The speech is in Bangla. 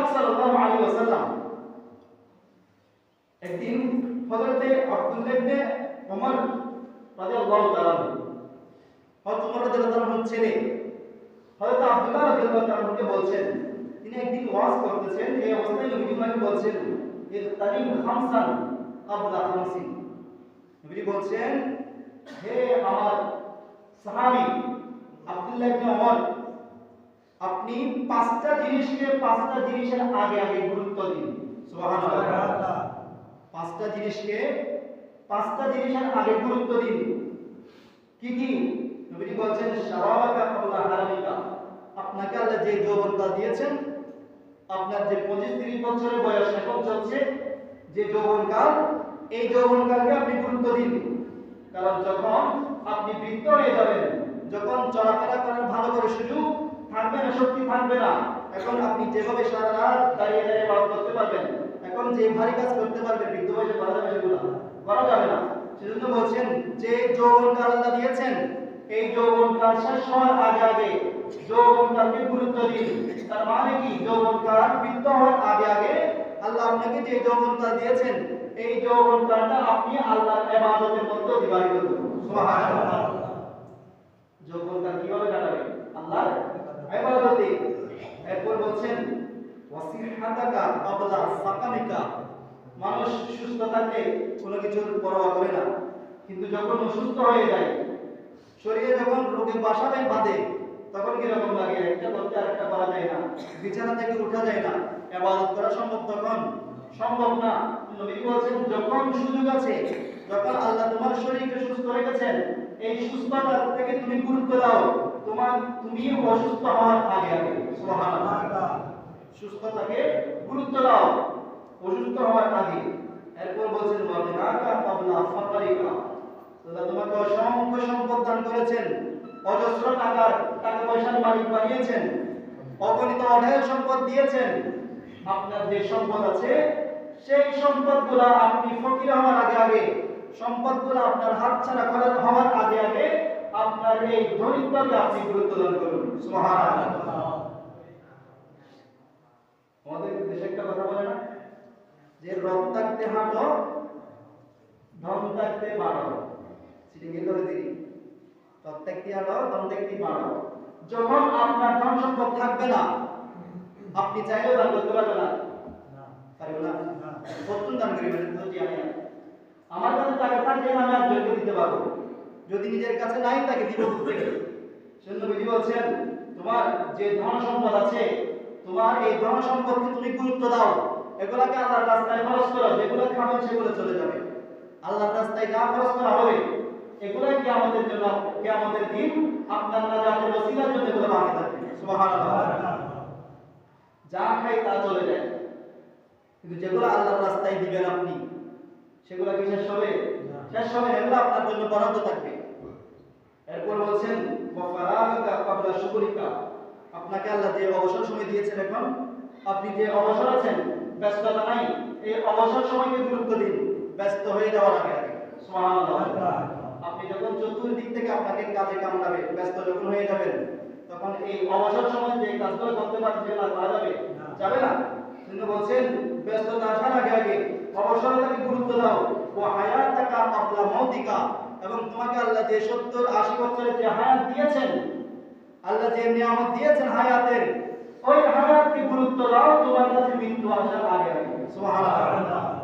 পাক সাল্লাল্লাহু আলাইহি ওয়াসাল্লাম একদিন হযরতে আব্দুল্লাহ ইবনে ওমর রাদিয়াল্লাহু তাআলা হযরত ওমর রাদিয়াল্লাহু তাআলার ছেলে। হযরত আব্দুল্লাহ রাদিয়াল্লাহু তাআলাকে বলছেন, তিনি একদিন ওয়াজ করতেছেন, এই অবস্থায় নবীজি ওনাকে বলছেন ইখতারিম খামসান ক্বাবলা খামসিন। নবীজি বলছেন, হে আমার সাহাবী আব্দুল্লাহ ইবনে ওমর আপনি পাঁচটা জিনিসকে পাঁচটা জিনিসের আগে আগে গুরুত্ব দিন। সুবহানাল্লাহ। পাঁচটা জিনিসকে পাঁচটা জিনিসের আগে গুরুত্ব দিন। কি কি? নবীজি বলছেন শাবাবাকা ক্বাবলা হারামিকা আপনাকে আল্লাহ যে যৌবনকাল দিয়েছেন আপনার যে পঁচিশ তিরিশ বছরের বয়স এখন চলছে যে যৌবনকাল এই যৌবনকালকে আপনি গুরুত্ব দিন। কারণ যখন আপনি বৃদ্ধ হয়ে যাবেন যখন চলাফেরা করার ভালো করে সুযোগ থাকবে না, শক্তি থাকবে না। এখন আপনি যেভাবে সারা রাত দাঁড়িয়ে দাঁড়িয়ে বাদ করতে পারবেন, এখন যে ভারী কাজ করতে পারবেন বৃদ্ধ বয়সে করা যাবে সেগুলো করা যাবে না। সেজন্য বলছেন, যে যৌবনকাল আল্লাহ দিয়েছেন, এই যৌবনকাল শেষ হওয়ার আগে আগে যৌবনকালকে গুরুত্ব দিন। তার মানে কি? যৌবনকাল বৃদ্ধ হওয়ার আগে আগে আল্লাহ আপনাকে যে যৌবনকাল দিয়েছেন, এই যৌবনকালটা আপনি আল্লাহর ইবাদতের মধ্যে অতিবাহিত করুন। সুবহানাল্লাহ যৌবনকাল কীভাবে কাটাবে আল্লাহর ইবাদতে এরপর বলছেন ওয়াসিহাতাকা সাকামিকা মানুষ সুস্থ থাকলে কোনো কিছুর পরোয়া করে না। কিন্তু যখন অসুস্থ হয়ে যায়, শরীরে যখন রোগে বাসাবে বাঁধে, তখন কীরকম লাগে? একটা করতে আর একটা যায় না। বিছানা থেকে উঠা যায় না। ইবাদত করা সম্ভব তখন? সম্ভব না। নবী বলছেন, যখন সুযোগ আছে, যখন আল্লাহ তোমার শরীরকে সুস্থ রেখেছেন, এই সুস্থতা থেকে তুমি গুরুত্ব দাও। তোমার তুমি অসুস্থ হওয়ার আগে আগে। সুবহানাল্লাহ। সুস্থতাকে গুরুত্ব দাও। অসুস্থ হওয়ার আগে। এরপর বলছেন ওয়াবিনাকা কাবলা ফাকারিকা আল্লাহ তোমাকে অসংখ্য সম্পদ দান করেছেন। অজস্র টাকার টাকা পয়সার মালিক বানিয়েছেন। অগণিত অঢেল সম্পদ দিয়েছেন। আপনার যে সম্পদ আছে, সেই সম্পদগুলো আপনি ফকির হওয়ার আগে আগে, সম্পদগুলো আপনার হাতছাড়া করার হওয়ার আগে আগে আপনার এই দরিদ্রকে আপনি গুরুত্ব দান করুন। সুবহানাল্লাহ। আমাদের দেশে একটা কথা বলে না? যে রব থাকতে হাঁটো ধন থাকতে বাড়ো সেটা করে দিই রব থাকতে হাঁটো ধন থাকতে বাড়ো যখন আপনার ধন সম্পদ থাকবে না আপনি চাইলেও দান করতে পারবেন না। পারবেন না? কতক্ষণ দান করিবেন যদি আমি। আমার কাছে টাকা থাকলে আমি একজনকে দিতে পারব। যদি নিজের কাছে নাই তাকে দিব থেকে সেজন্য বিধি বলছেন তোমার যে ধন সম্পদ আছে তোমার এই ধন সম্পদকে তুমি গুরুত্ব দাও। এগুলাকে আল্লাহর রাস্তায় খরচ করো যেগুলো খাবেন সেগুলো চলে যাবে। আল্লাহর রাস্তায় যা খরচ করা হবে এগুলাই কি আমাদের জন্য কি আমাদের দিন? আপনার নাজাতের ওসিলার জন্য এগুলো বাকি থাকবে। সুবহানাল্লাহ। যা খাই তা চলে যায়। কিন্তু যেগুলো আল্লাহর রাস্তায় দিবেন আপনি সেগুলো কি শেষ হবে? শেষ হবে এগুলো আপনার জন্য বরাদ্দ থাকবে। এরপর বলছেন ক্বাবলা শুকরিকা আপনাকে আল্লাহ যে অবসর সময় দিয়েছেন এখন আপনি যে অবসর আছেন ব্যস্ততা নাই এই অবসর সময়কে গুরুত্ব দিন ব্যস্ত হয়ে যাওয়ার আগে আপনি যখন চতুর্দিক থেকে আপনাকে কাজে কামড়াবে ব্যস্ত যখন হয়ে যাবেন তখন এই অবসর সময় যে কাজগুলো করতে পারছেন আর করা যাবে? যাবে না? কিন্তু বলছেন ব্যস্ততা আসার আগে আগে অবসরতাকে গুরুত্ব দাও। ও হায়াতাকা ক্বাবলা মৌতিকা। এবং তোমাকে আল্লাহ যে সত্তর আশি বছরের যে হায়াত দিয়েছেন আল্লাহ যে নিয়ামত দিয়েছেন হায়াতের, ওই হায়াতকে গুরুত্ব দাও, তোমার কাছে মৃত্যু আসার আগে আগে সুবহানাল্লাহ।